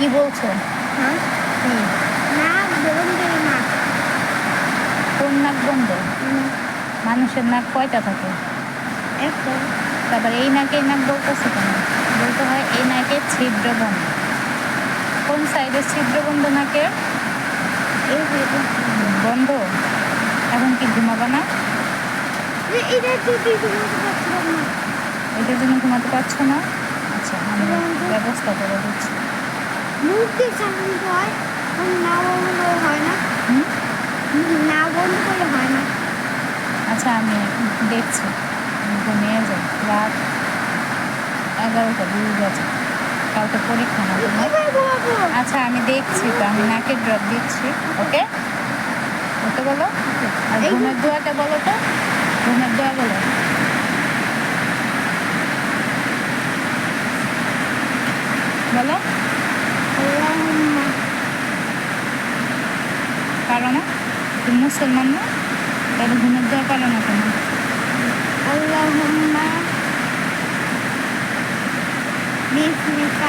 কি বলছো? হ্যাঁ? নাক বন্ধ নাক। কোন নাক বন্ধ? মানুষের নাক কয়টা থাকে? একটা। তারপর এই নাকে এই নাক বলতেছে কেন? বলতে হয় এই নাকে ছিদ্র বন্ধ। কোন সাইডে ছিদ্র বন্ধ নাকে বন্ধ। এখন কি ঘুমাবো না? এটার জন্য ঘুমাতে পারছ না? আচ্ছা আমি ব্যবস্থা করে দিচ্ছি। মুখ দিয়ে হয়। আর না বন্ধ করে হয় না। না বন্ধ করে হয় না। আচ্ছা আমি দেখছি। ঘুমিয়ে যাই। রাত এগারোটা দুই বাজে। কালকে পরীক্ষা না আচ্ছা আমি দেখছি তো। আমি নাকের ড্রপ দিচ্ছি ওকে? ওকে বলো? আর ঘুমের দোয়াটা বলো তো। ঘুমের দোয়া বলো। বলো। পারো না তুমি মুসলমান না? তাহলে ঘুমের দেওয়া পারো না কেন বিকা